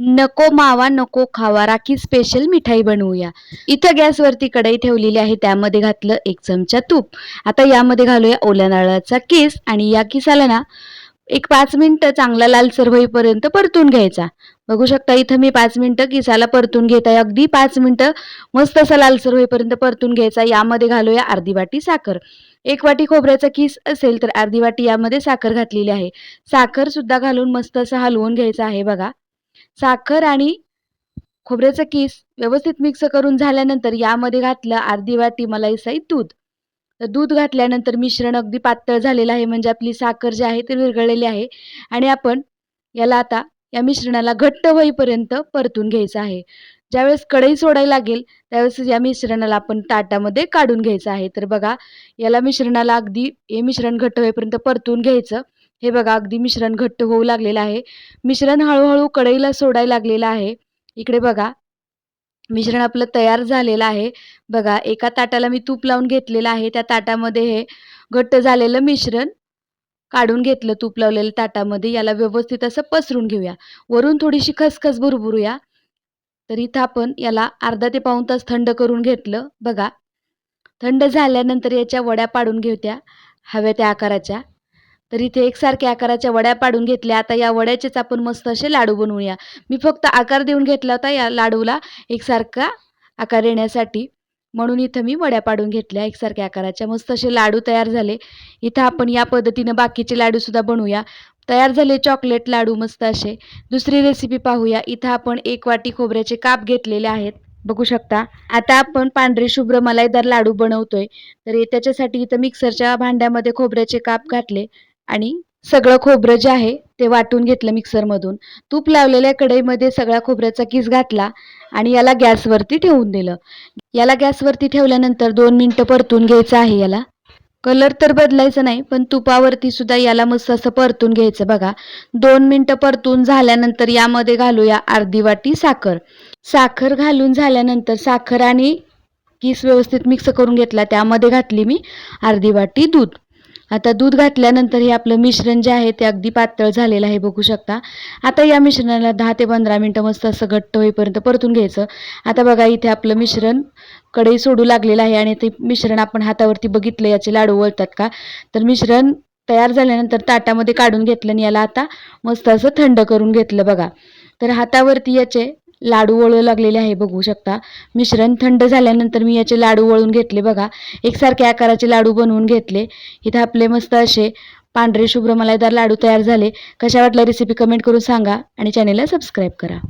नको मावा नको खावा राखी स्पेशल मिठाई बनवूया. इथं गॅसवरती कढई ठेवलेली आहे त्यामध्ये घातलं एक चमचा तूप. आता यामध्ये घालूया ओल्या नारळाचा केस आणि या किसाला ना एक पाच मिनटं चांगला लालसर होईपर्यंत परतून घ्यायचा. बघू शकता इथं मी पाच मिनटं किसाला परतून घेत आहे. अगदी पाच मिनटं मस्त असा लालसर होईपर्यंत परतून घ्यायचा. यामध्ये घालूया अर्धी वाटी साखर. एक वाटी खोबऱ्याचा किस असेल तर अर्धी वाटी यामध्ये साखर घातलेली आहे. साखर सुद्धा घालून मस्त असं हलवून घ्यायचं आहे बघा. साखर आणि खोबऱ्याचा किस व्यवस्थित मिक्स करून झाल्यानंतर यामध्ये घातलं अर्धी वाटी मलाई दूध. तर दूध घातल्यानंतर मिश्रण अगदी पातळ झालेलं आहे म्हणजे आपली साखर जी आहे ती विरघळलेली आहे. आणि आपण याला आता या मिश्रणाला घट्ट होईपर्यंत परतून घ्यायचं आहे. ज्यावेळेस कढई सोडायला लागेल त्यावेळेस या मिश्रणाला आपण ताटामध्ये काढून घ्यायचं आहे. तर बघा याला मिश्रणाला अगदी हे मिश्रण घट्ट होईपर्यंत परतून घ्यायचं. हे बघा अगदी मिश्रण घट्ट होऊ लागलेलं आहे. मिश्रण हळूहळू कढईला सोडायला लागलेलं आहे. इकडे बघा मिश्रण आपलं तयार झालेलं आहे. बघा एका ताटाला मी तूप लावून घेतलेलं आहे. त्या ताटामध्ये हे घट्ट झालेलं मिश्रण काढून घेतलं तूप लावलेलं ताटामध्ये. याला व्यवस्थित असं पसरून घेऊया. वरून थोडीशी खसखस भुरभुरूया. तर इथं आपण याला अर्धा ते पाऊण तास थंड करून घेतलं. बघा थंड झाल्यानंतर याच्या वड्या पाडून घेत्या हव्या त्या आकाराच्या. तर इथे एकसारख्या आकाराच्या वड्या पाडून घेतल्या. आता या वड्याचेच आपण मस्त असे लाडू बनवूया. मी फक्त आकार देऊन घेतला होता या लाडूला एकसारखा आकार येण्यासाठी. म्हणून इथं मी वड्या पाडून घेतल्या एकसारख्या आकाराच्या. मस्त असे लाडू तयार झाले. इथं आपण या पद्धतीनं बाकीचे लाडूसुद्धा बनवूया. तयार झाले चॉकलेट लाडू मस्त असे. दुसरी रेसिपी पाहूया. इथं आपण एक वाटी खोबऱ्याचे काप घेतलेले आहेत. बघू शकता. आता आपण पांढरे शुभ्र मलाईदार लाडू बनवतोय. तर त्याच्यासाठी इथं मिक्सरच्या भांड्यामध्ये खोबऱ्याचे काप घातले. आणि सगळं खोबरं जे आहे ते वाटून घेतलं मिक्सरमधून. तूप लावलेल्या कढईमध्ये सगळ्या खोबऱ्याचा किस घातला आणि याला गॅसवरती ठेवून दिलं. याला गॅसवरती ठेवल्यानंतर दोन मिनटं परतून घ्यायचं आहे याला. कलर तर बदलायचं नाही पण तुपावरती सुद्धा याला मस्त असं परतून घ्यायचं बघा. दोन मिनटं परतून झाल्यानंतर यामध्ये घालूया अर्धी वाटी साखर. साखर घालून झाल्यानंतर साखर आणि किस व्यवस्थित मिक्स करून घेतला त्यामध्ये घातली मी अर्धी वाटी दूध. आता दूध घातल्यानंतर हे आपलं मिश्रण जे आहे ते अगदी पातळ झालेलं आहे बघू शकता. आता या मिश्रणाला दहा ते पंधरा मिनटं मस्त असं घट्ट होईपर्यंत परतून घ्यायचं. आता बघा इथे आपलं मिश्रण कढई सोडू लागलेलं आहे आणि ते मिश्रण आपण हातावरती बघितलं याचे लाडू वळतात का? तर मिश्रण तयार झाल्यानंतर ताटामध्ये काढून घेतलं आणि याला आता मस्त असं थंड करून घेतलं बघा. तर हातावरती याचे लाडू वळू लागलेले आहे बघू शकता. मिश्रण थंड झाल्यानंतर मी याचे लाडू वळून घेतले बघा. एकसारखे आकाराचे लाडू बनवून घेतले. इथं आपले मस्त असे पांढरे शुभ्र मलाईदार लाडू तयार झाले. कशा वाटल्या रेसिपी कमेंट करून सांगा आणि चॅनेलला सबस्क्राईब करा.